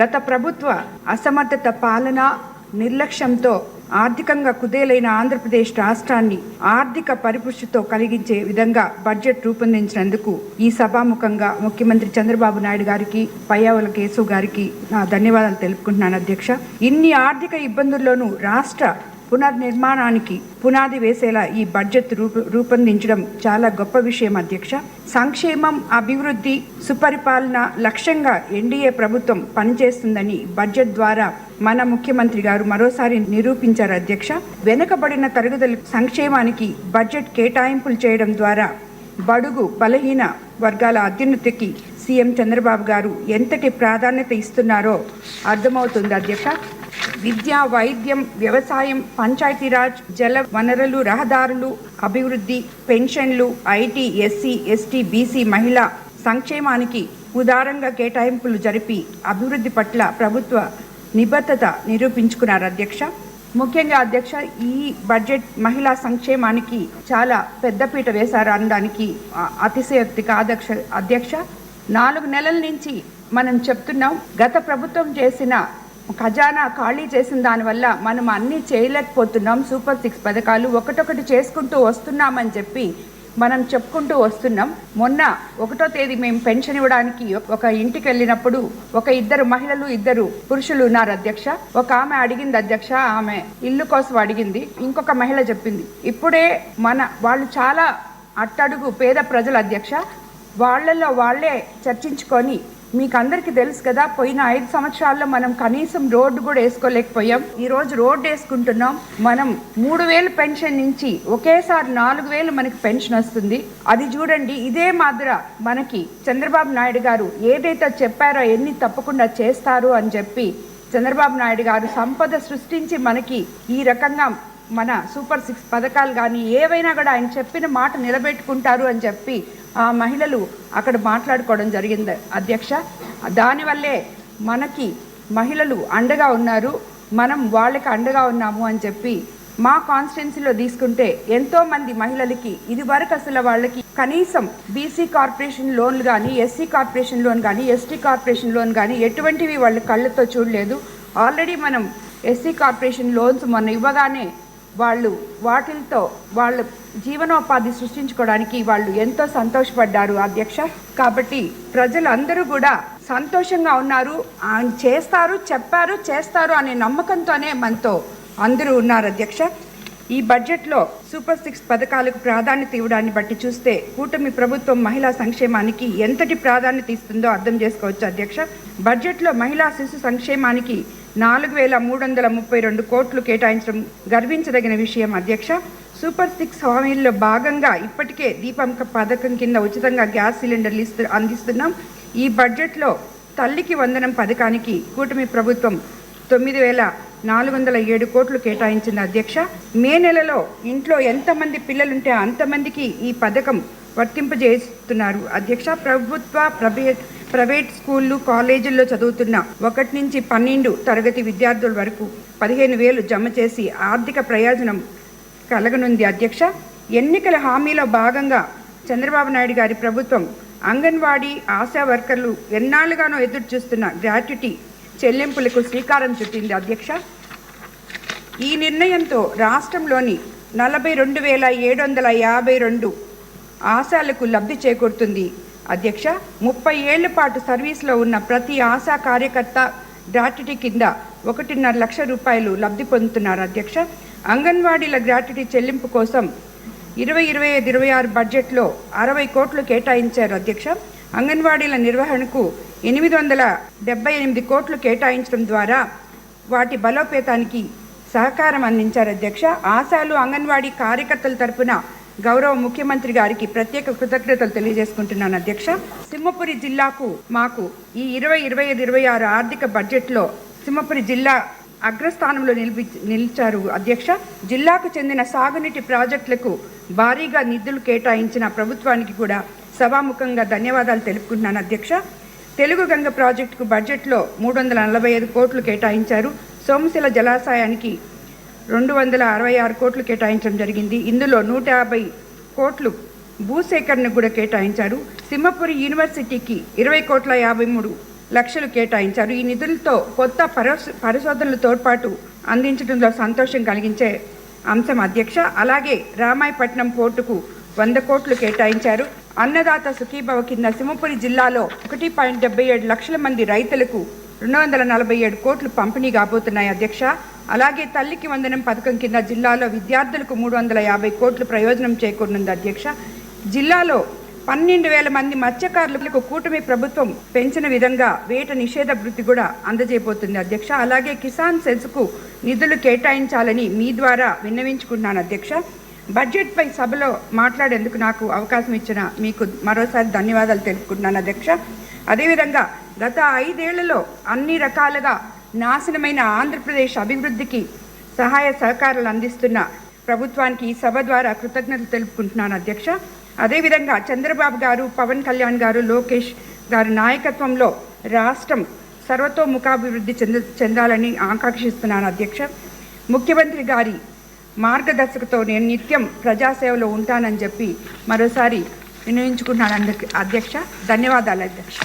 గత ప్రభుత్వ అసమర్థత పాలన నిర్లక్ష్యంతో ఆర్థికంగా కుదేలైన ఆంధ్రప్రదేశ్ రాష్ట్రాన్ని ఆర్థిక పరిపుష్టితో కలిగించే విధంగా బడ్జెట్ రూపొందించినందుకు ఈ సభాముఖంగా ముఖ్యమంత్రి చంద్రబాబు నాయుడు గారికి పయ్యావుల కేశవ్ గారికి నా ధన్యవాదాలు తెలుపుకుంటున్నాను అధ్యక్ష. ఇన్ని ఆర్థిక ఇబ్బందుల్లోనూ రాష్ట్ర పునర్నిర్మాణానికి పునాది వేసేలా ఈ బడ్జెట్ రూప రూపొందించడం చాలా గొప్ప విషయం అధ్యక్ష. సంక్షేమం అభివృద్ధి సుపరిపాలన లక్ష్యంగా ఎన్డీఏ ప్రభుత్వం పనిచేస్తుందని బడ్జెట్ ద్వారా మన ముఖ్యమంత్రి గారు మరోసారి నిరూపించారు అధ్యక్ష. వెనుకబడిన తరగతుల సంక్షేమానికి బడ్జెట్ కేటాయింపులు చేయడం ద్వారా బడుగు బలహీన వర్గాల అత్యున్నతికి సీఎం చంద్రబాబు గారు ఎంతటి ప్రాధాన్యత ఇస్తున్నారో అర్థమవుతుంది అధ్యక్ష. విద్య వైద్యం వ్యవసాయం పంచాయతీరాజ్ జల వనరులు రహదారులు అభివృద్ధి పెన్షన్లు ఐటీ ఎస్సీ ఎస్టీ బీసీ మహిళా సంక్షేమానికి ఉదారంగా కేటాయింపులు జరిపి అభివృద్ధి పట్ల ప్రభుత్వ నిబద్ధత నిరూపించుకున్నారు అధ్యక్ష. ముఖ్యంగా అధ్యక్ష ఈ బడ్జెట్ మహిళా సంక్షేమానికి చాలా పెద్దపీట వేశారు అనడానికి అతిశయోక్తి కాదక్ష అధ్యక్ష. నాలుగు నెలల నుంచి మనం చెప్తున్నాం గత ప్రభుత్వం చేసిన ఖజానా ఖాళీ చేసిన దానివల్ల మనం అన్నీ చేయలేకపోతున్నాం. సూపర్ సిక్స్ పథకాలు ఒకటొకటి చేసుకుంటూ వస్తున్నామని చెప్పి మనం చెప్పుకుంటూ వస్తున్నాం. మొన్న ఒకటో తేదీ మేము పెన్షన్ ఇవ్వడానికి ఒక ఇంటికి వెళ్ళినప్పుడు ఒక ఇద్దరు మహిళలు ఇద్దరు పురుషులు ఉన్నారు అధ్యక్ష. ఒక ఆమె అడిగింది అధ్యక్ష ఆమె ఇల్లు కోసం అడిగింది. ఇంకొక మహిళ చెప్పింది. ఇప్పుడే మన వాళ్ళు చాలా అట్టడుగు పేద ప్రజల అధ్యక్ష. వాళ్ళల్లో వాళ్ళే చర్చించుకొని మీకు అందరికీ తెలుసు కదా పోయిన ఐదు సంవత్సరాల్లో మనం కనీసం రోడ్డు కూడా వేసుకోలేకపోయాం. ఈ రోజు రోడ్డు వేసుకుంటున్నాం. మనం మూడు వేలు పెన్షన్ నుంచి ఒకేసారి నాలుగు వేలు మనకి పెన్షన్ వస్తుంది. అది చూడండి ఇదే మాదిర మనకి చంద్రబాబు నాయుడు గారు ఏదైతే చెప్పారో ఎన్ని తప్పకుండా చేస్తారు అని చెప్పి చంద్రబాబు నాయుడు గారు సంపద సృష్టించి మనకి ఈ రకంగా మన సూపర్ సిక్స్ పథకాలు కానీ ఏవైనా కూడా ఆయన చెప్పిన మాట నిలబెట్టుకుంటారు అని చెప్పి ఆ మహిళలు అక్కడ మాట్లాడుకోవడం జరిగింది. అధ్యక్ష దానివల్లే మనకి మహిళలు అండగా ఉన్నారు. మనం వాళ్ళకి అండగా ఉన్నాము అని చెప్పి మా కాన్స్టిట్యున్సీలో తీసుకుంటే ఎంతో మంది మహిళలకి ఇదివరకు అసలు వాళ్ళకి కనీసం బీసీ కార్పొరేషన్ లోన్లు కానీ ఎస్సీ కార్పొరేషన్ లోన్ కానీ ఎస్టీ కార్పొరేషన్ లోన్ కానీ ఎటువంటివి వాళ్ళు కళ్ళతో చూడలేదు. ఆల్రెడీ మనం ఎస్సీ కార్పొరేషన్ లోన్స్ మొన్న ఇవ్వగానే వాళ్ళు వాటితో వాళ్ళ జీవనోపాధి సృష్టించుకోవడానికి వాళ్ళు ఎంతో సంతోషపడ్డారు అధ్యక్ష. కాబట్టి ప్రజలందరూ కూడా సంతోషంగా ఉన్నారు. ఆయన చేస్తారు చెప్పారు చేస్తారు అనే నమ్మకంతోనే మనతో అందరూ ఉన్నారు అధ్యక్ష. ఈ బడ్జెట్లో సూపర్ సిక్స్ పథకాలకు ప్రాధాన్యత ఇవ్వడాన్ని బట్టి చూస్తే కూటమి ప్రభుత్వం మహిళా సంక్షేమానికి ఎంతటి ప్రాధాన్యత ఇస్తుందో అర్థం చేసుకోవచ్చు అధ్యక్ష. బడ్జెట్లో మహిళా శిశు సంక్షేమానికి నాలుగు వేల మూడు వందల ముప్పై రెండు కోట్లు కేటాయించడం గర్వించదగిన విషయం అధ్యక్ష. సూపర్ సిక్స్ హామీల్లో భాగంగా ఇప్పటికే దీపం పథకం కింద ఉచితంగా గ్యాస్ సిలిండర్లు ఇస్తు అందిస్తున్నాం. ఈ బడ్జెట్లో తల్లికి వందనం పథకానికి కూటమి ప్రభుత్వం తొమ్మిది వేల నాలుగు వందల ఏడు కోట్లు కేటాయించింది అధ్యక్ష. మే నెలలో ఇంట్లో ఎంతమంది పిల్లలుంటే అంతమందికి ఈ పథకం వర్తింపజేస్తున్నారు అధ్యక్ష. ప్రభుత్వ ప్రైవేట్ ప్రైవేట్ స్కూళ్ళు కాలేజీల్లో చదువుతున్న ఒకటి నుంచి పన్నెండు తరగతి విద్యార్థుల వరకు పదిహేను వేలు జమ చేసి ఆర్థిక ప్రయోజనం కలగనుంది అధ్యక్ష. ఎన్నికల హామీలో భాగంగా చంద్రబాబు నాయుడు గారి ప్రభుత్వం అంగన్వాడీ ఆశా వర్కర్లు ఎన్నాళ్ళుగానో ఎదురు చూస్తున్న గ్రాట్యుటీ చెల్లింపులకు శ్రీకారం చుట్టింది అధ్యక్ష. ఈ నిర్ణయంతో రాష్ట్రంలోని నలభై రెండు వేల ఏడు వందల యాభై రెండు ఆశాలకు లబ్ధి చేకూరుతుంది. అధ్యక్ష ముప్పై ఏళ్ళ పాటు సర్వీస్లో ఉన్న ప్రతి ఆశా కార్యకర్త గ్రాట్యుటీ కింద ఒకటిన్నర లక్ష రూపాయలు లబ్ధి పొందుతున్నారు అధ్యక్ష. అంగన్వాడీల గ్రాట్యుటీ చెల్లింపు కోసం ఇరవై ఇరవై ఐదు ఇరవై ఆరు బడ్జెట్లో అరవై కోట్లు కేటాయించారు అధ్యక్ష. అంగన్వాడీల నిర్వహణకు ఎనిమిది వందల డెబ్బై ఎనిమిది కోట్లు కేటాయించడం ద్వారా వాటి బలోపేతానికి సహకారం అందించారు అధ్యక్ష. ఆశాలు అంగన్వాడీ కార్యకర్తల తరపున గౌరవ ముఖ్యమంత్రి గారికి ప్రత్యేక కృతజ్ఞతలు తెలియజేసుకుంటున్నాను అధ్యక్ష. సింహపురి జిల్లాకు మాకు ఈ ఇరవై ఇరవై ఐదు ఇరవై ఆరు ఆర్థిక బడ్జెట్లో సింహపురి జిల్లా అగ్రస్థానంలో నిలిపి నిలిచారు అధ్యక్ష. జిల్లాకు చెందిన సాగునీటి ప్రాజెక్టులకు భారీగా నిధులు కేటాయించిన ప్రభుత్వానికి కూడా సభాముఖంగా ధన్యవాదాలు తెలుపుకుంటున్నాను అధ్యక్ష. తెలుగు గంగ ప్రాజెక్టుకు బడ్జెట్లో మూడు వందల నలభై ఐదు కోట్లు కేటాయించారు. సోమశిల జలాశయానికి రెండు వందల అరవై ఆరు కోట్లు కేటాయించడం జరిగింది. ఇందులో నూట యాభై కోట్లు భూసేకరణకు కూడా కేటాయించారు. సింహపురి యూనివర్సిటీకి ఇరవై కోట్ల యాభై మూడు లక్షలు కేటాయించారు. ఈ నిధులతో కొత్త పరిశోధనలు తోడ్పాటు అందించడంలో సంతోషం కలిగించే అంశం అధ్యక్ష. అలాగే రామాయపట్నం పోర్టుకు వంద కోట్లు కేటాయించారు. అన్నదాత సుఖీభవ కింద సింహపురి జిల్లాలో ఒకటి పాయింట్ డెబ్బై ఏడు లక్షల మంది రైతులకు రెండు వందల నలభై ఏడు కోట్లు పంపిణీ కాబోతున్నాయి అధ్యక్ష. అలాగే తల్లికి వందనం పథకం కింద జిల్లాలో విద్యార్థులకు మూడు వందల యాభై కోట్లు ప్రయోజనం చేకూరనుంది అధ్యక్ష. జిల్లాలో పన్నెండు వేల మంది మత్స్యకారులకు కూటమి ప్రభుత్వం పెంచిన విధంగా వేట నిషేధ వృత్తి కూడా అందజేయబోతుంది అధ్యక్ష. అలాగే కిసాన్ సెన్స్కు నిధులు కేటాయించాలని మీ ద్వారా విన్నవించుకున్నాను అధ్యక్ష. బడ్జెట్పై సభలో మాట్లాడేందుకు నాకు అవకాశం ఇచ్చిన మీకు మరోసారి ధన్యవాదాలు తెలుపుకుంటున్నాను అధ్యక్ష. అదేవిధంగా గత ఐదేళ్ళలో అన్ని రకాలుగా నాశనమైన ఆంధ్రప్రదేశ్ అభివృద్ధికి సహాయ సహకారాలు అందిస్తున్న ప్రభుత్వానికి ఈ సభ ద్వారా కృతజ్ఞతలు తెలుపుకుంటున్నాను అధ్యక్ష. అదేవిధంగా చంద్రబాబు గారు పవన్ కళ్యాణ్ గారు లోకేష్ గారి నాయకత్వంలో రాష్ట్రం సర్వతోముఖాభివృద్ధి చెంద చెందాలని ఆకాంక్షిస్తున్నాను అధ్యక్ష. ముఖ్యమంత్రి గారి మార్గదర్శకతో నేను నిత్యం ప్రజాసేవలో ఉంటానని చెప్పి మరోసారి వినియోగించుకున్నాను అధ్యక్ష ధన్యవాదాలు అధ్యక్ష.